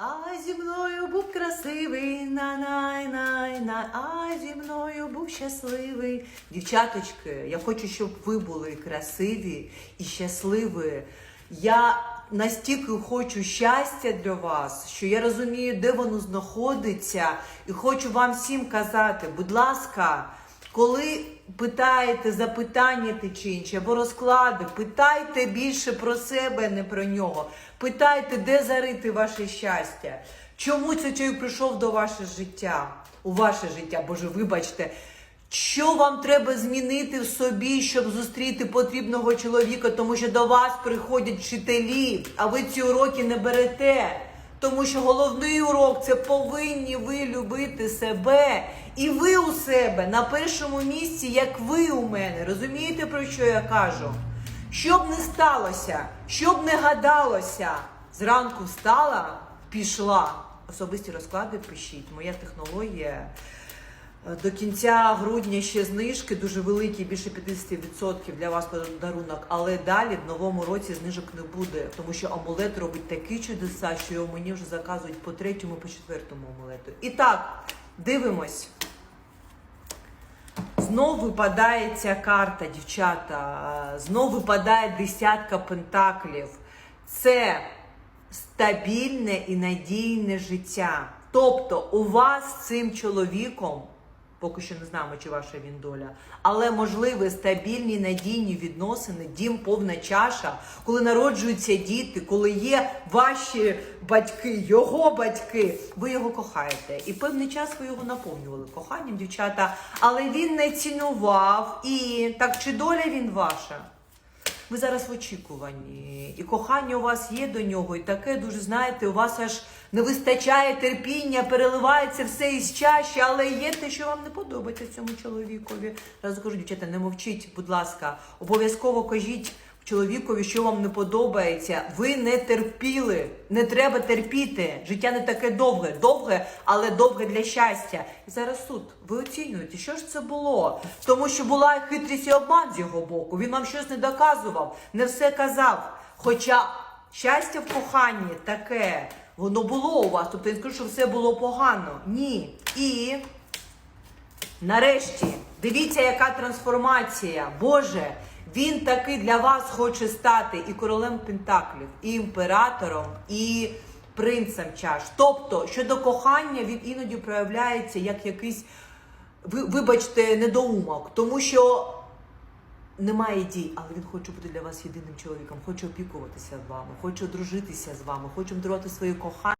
А зі мною був красивий, на-най-най-най, а зі мною був щасливий. Дівчаточки, я хочу, щоб ви були красиві і щасливі. Я настільки хочу щастя для вас, що я розумію, де воно знаходиться, і хочу вам всім казати, будь ласка, коли питаєте запитання інше, або розклади, питайте більше про себе, не про нього. Питайте, де зарити ваше щастя. Чому цей чоловік прийшов до ваше життя, у ваше життя, Боже, вибачте. Що вам треба змінити в собі, щоб зустріти потрібного чоловіка, тому що до вас приходять вчителі, а ви ці уроки не берете. Тому що головний урок це повинні ви любити себе. І ви у себе на першому місці, як ви у мене. Розумієте, про що я кажу? Щоб не сталося, щоб не гадалося, зранку встала, пішла. Особисті розклади пишіть. Моя технологія. Е, До кінця грудня ще знижки дуже великі, більше 50% для вас подарунок. Але далі в новому році знижок не буде, тому що амулет робить такі чудеса, що його мені вже заказують по третьому, по четвертому амулету. І так, дивимось. Знов випадає ця карта, дівчата. Е, Знов випадає десятка пентаклів. Це стабільне і надійне життя. Тобто у вас з цим чоловіком, поки що не знаємо, чи ваша він доля, але можливі стабільні надійні відносини, дім повна чаша, коли народжуються діти, коли є ваші батьки, його батьки, ви його кохаєте. І певний час ви його наповнювали коханням, дівчата, але він не цінував і так чи доля він ваша? Ви зараз в очікуванні, і кохання у вас є до нього, і таке дуже знаєте, у вас аж не вистачає терпіння, переливається все із чаші, але є те, що вам не подобається цьому чоловікові. Разу кажу, дівчата, не мовчіть, будь ласка, обов'язково кажіть чоловікові, що вам не подобається. Ви не терпіли, не треба терпіти. Життя не таке довге, довге, але довге для щастя. І зараз суд. Ви оцінюєте, що ж це було? Тому що була хитрість і обман з його боку. Він вам щось не доказував, не все казав. Хоча щастя в коханні таке, воно було у вас. Тобто я скажу, що все було погано. Ні. І Нарешті, дивіться, яка трансформація. Боже, він таки для вас хоче стати і королем Пентаклів, і імператором, і принцем чаш. Тобто, щодо кохання, він іноді проявляється як якийсь, вибачте, недоумок, тому що немає дій, але він хоче бути для вас єдиним чоловіком, хоче опікуватися з вами, хоче одружитися з вами, хоче дарувати своє кохання.